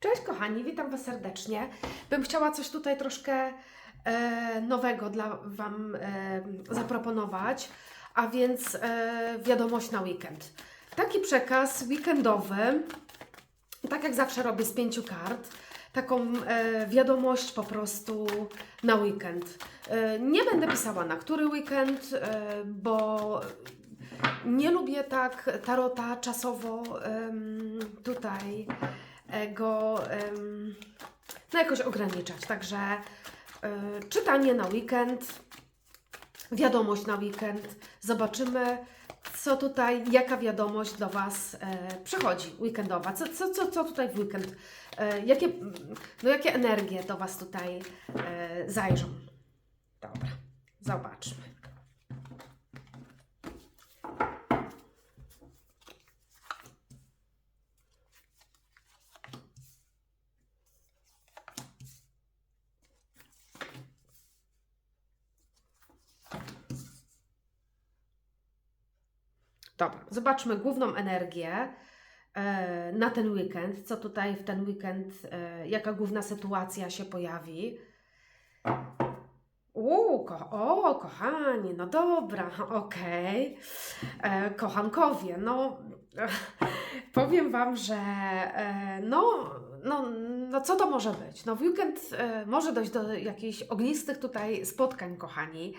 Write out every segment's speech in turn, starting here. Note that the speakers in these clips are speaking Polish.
Cześć kochani, witam Was serdecznie. Bym chciała coś tutaj troszkę e, nowego dla Wam e, zaproponować, a więc e, wiadomość na weekend. Taki przekaz weekendowy, tak jak zawsze robię z pięciu kart, taką e, wiadomość po prostu na weekend. E, nie będę pisała na który weekend, e, bo nie lubię tak tarota czasowo em, tutaj e, go no jakoś ograniczać. Także e, czytanie na weekend, wiadomość na weekend. Zobaczymy, co tutaj, jaka wiadomość do Was e, przychodzi weekendowa. Co, co, co, co tutaj w weekend, e, jakie, no jakie energie do Was tutaj zajrzą. Dobra, zobaczmy. Dobra, zobaczmy główną energię e, na ten weekend. Co tutaj w ten weekend, e, jaka główna sytuacja się pojawi. Uuu, ko o, kochani, no dobra, okej. E, Kochankowie, no powiem Wam, że no, no, no co to może być? No w weekend może dojść do jakichś ognistych tutaj spotkań, kochani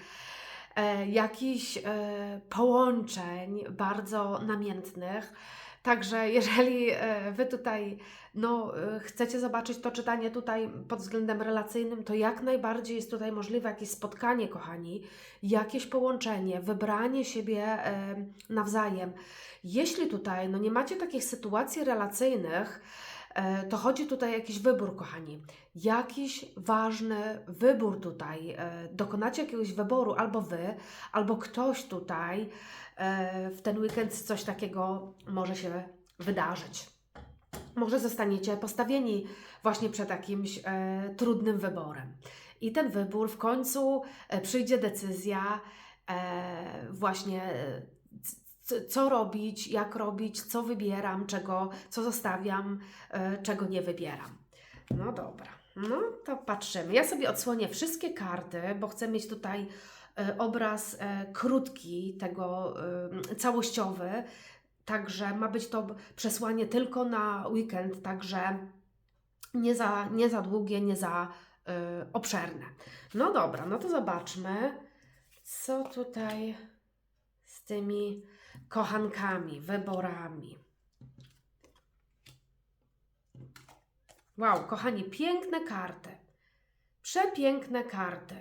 jakichś e, połączeń bardzo namiętnych. Także jeżeli e, Wy tutaj no, e, chcecie zobaczyć to czytanie tutaj pod względem relacyjnym, to jak najbardziej jest tutaj możliwe jakieś spotkanie, kochani, jakieś połączenie, wybranie siebie e, nawzajem. Jeśli tutaj no, nie macie takich sytuacji relacyjnych, e, to chodzi tutaj o jakiś wybór, kochani. Jakiś ważny wybór tutaj. e, Dokonacie jakiegoś wyboru, albo wy, albo ktoś tutaj e, w ten weekend coś takiego może się wydarzyć. Może zostaniecie postawieni właśnie przed jakimś e, trudnym wyborem. I ten wybór w końcu e, przyjdzie decyzja e, właśnie. Co robić, jak robić, co wybieram, czego, co zostawiam, e, czego nie wybieram. No dobra, no to patrzymy. Ja sobie odsłonię wszystkie karty, bo chcę mieć tutaj e, obraz e, krótki, tego całościowy. Także ma być to przesłanie tylko na weekend, także nie za, nie za długie, nie za obszerne. No dobra, no to zobaczmy, co tutaj z tymi kochankami, wyborami. Wow, kochani, piękne karty. Przepiękne karty.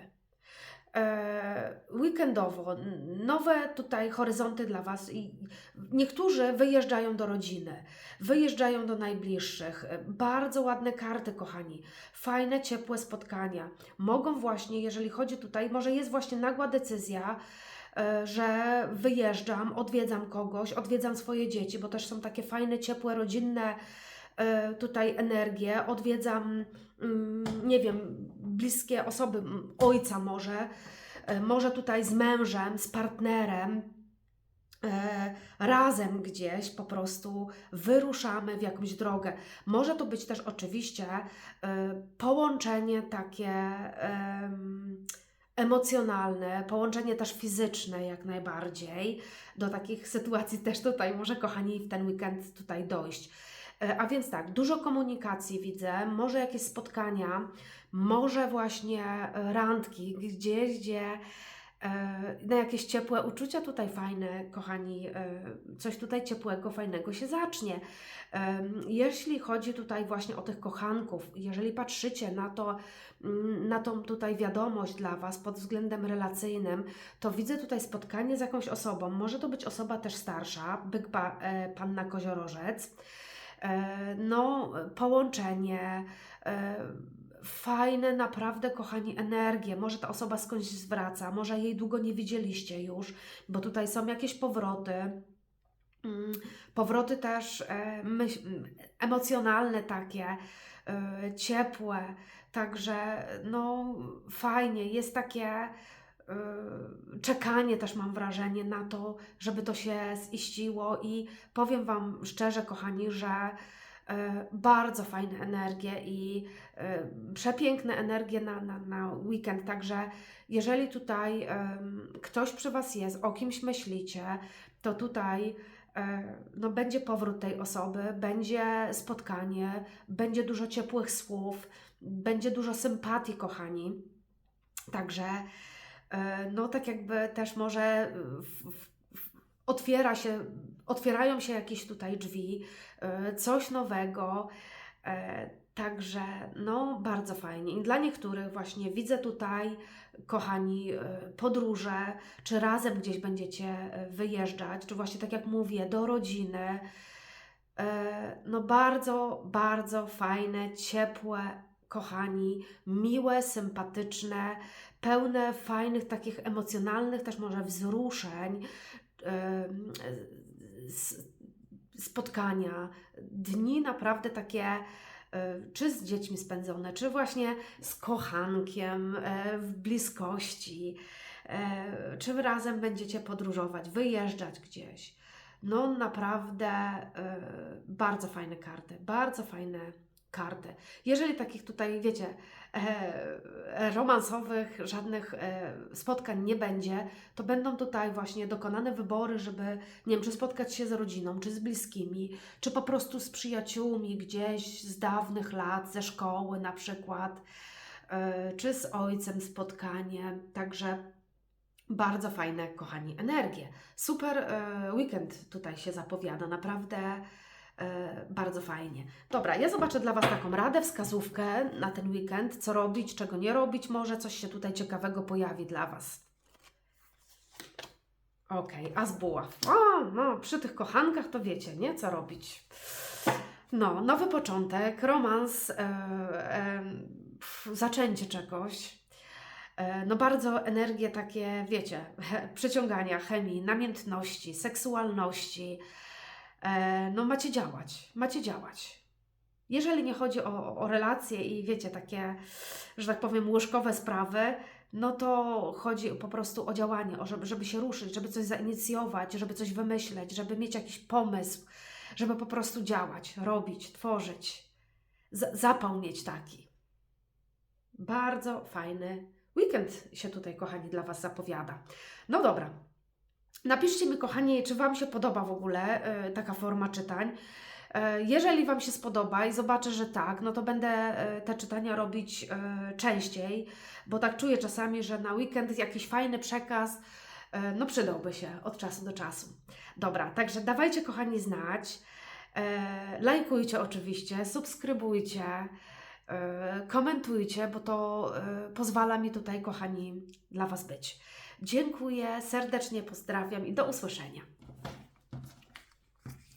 E, weekendowo, nowe tutaj horyzonty dla Was. I niektórzy wyjeżdżają do rodziny, wyjeżdżają do najbliższych. E, Bardzo ładne karty, kochani. Fajne, ciepłe spotkania. Mogą właśnie, jeżeli chodzi tutaj, może jest właśnie nagła decyzja, że wyjeżdżam, odwiedzam kogoś, odwiedzam swoje dzieci, bo też są takie fajne, ciepłe, rodzinne e, tutaj energie, odwiedzam, mm, nie wiem, bliskie osoby, ojca może, e, może tutaj z mężem, z partnerem, e, razem gdzieś po prostu wyruszamy w jakąś drogę. Może to być też oczywiście e, połączenie takie emocjonalne, połączenie też fizyczne jak najbardziej. Do takich sytuacji też tutaj może, kochani, w ten weekend tutaj dojść. E, A więc tak, dużo komunikacji widzę, może jakieś spotkania, może właśnie e, randki gdzieś, gdzie na jakieś ciepłe uczucia tutaj fajne, kochani, e, coś tutaj ciepłego, fajnego się zacznie. Jeśli chodzi tutaj właśnie o tych kochanków, jeżeli patrzycie na to, mm, na tą tutaj wiadomość dla Was pod względem relacyjnym, to widzę tutaj spotkanie z jakąś osobą. Może to być osoba też starsza, byk pa, e, panna koziorożec. E, No, połączenie, e, fajne, naprawdę, kochani, energie. Może ta osoba skądś zwraca, może jej długo nie widzieliście już, bo tutaj są jakieś powroty. Mm, Powroty też e, emocjonalne takie, e, ciepłe, także no fajnie, jest takie e, czekanie też mam wrażenie na to, żeby to się ziściło i powiem Wam szczerze, kochani, że bardzo fajne energie i e, przepiękne energie na, na, na weekend. Także jeżeli tutaj ktoś przy Was jest, o kimś myślicie, to tutaj e, no, będzie powrót tej osoby, będzie spotkanie, będzie dużo ciepłych słów, będzie dużo sympatii, kochani. Także e, no tak jakby też może w, w, otwiera się, otwierają się jakieś tutaj drzwi, e, coś nowego. E, Także no bardzo fajnie. I dla niektórych właśnie widzę tutaj, kochani, e, podróże, czy razem gdzieś będziecie wyjeżdżać, czy właśnie tak jak mówię, do rodziny. No bardzo, bardzo fajne, ciepłe, kochani, miłe, sympatyczne, pełne fajnych, takich emocjonalnych też może wzruszeń, spotkania, dni naprawdę takie e, czy z dziećmi spędzone, czy właśnie z kochankiem e, w bliskości, e, czy razem będziecie podróżować, wyjeżdżać gdzieś. No naprawdę bardzo fajne karty, bardzo fajne karty. Jeżeli takich tutaj, wiecie, e, e, romansowych, żadnych e, spotkań nie będzie, to będą tutaj właśnie dokonane wybory, żeby, nie wiem, czy spotkać się z rodziną, czy z bliskimi, czy po prostu z przyjaciółmi gdzieś z dawnych lat, ze szkoły na przykład, e, czy z ojcem spotkanie. Także bardzo fajne, kochani, energie. Super e, weekend tutaj się zapowiada, naprawdę bardzo fajnie. Dobra, ja zobaczę dla Was taką radę, wskazówkę na ten weekend, co robić, czego nie robić, może coś się tutaj ciekawego pojawi dla Was. Okej, a z buław. O, no, przy tych kochankach to wiecie, nie? Co robić. No, nowy początek, romans, e, e, pf, zaczęcie czegoś. E, No bardzo energie takie, wiecie, przyciągania, chemii, namiętności, seksualności. E, No macie działać, macie działać. Jeżeli nie chodzi o, o relacje i wiecie, takie, że tak powiem, łyżkowe sprawy, no to chodzi po prostu o działanie, o żeby, żeby się ruszyć, żeby coś zainicjować, żeby coś wymyśleć, żeby mieć jakiś pomysł, żeby po prostu działać, robić, tworzyć. Z- zapał mieć taki. Bardzo fajny weekend się tutaj, kochani, dla Was zapowiada. No dobra. Napiszcie mi, kochani, czy Wam się podoba w ogóle e, taka forma czytań. E, Jeżeli Wam się spodoba i zobaczę, że tak, no to będę e, te czytania robić częściej, bo tak czuję czasami, że na weekend jakiś fajny przekaz, no przydałby się od czasu do czasu. Dobra, także dawajcie, kochani, znać. Lajkujcie oczywiście, subskrybujcie, komentujcie, bo to pozwala mi tutaj, kochani, dla Was być. Dziękuję, serdecznie pozdrawiam i do usłyszenia.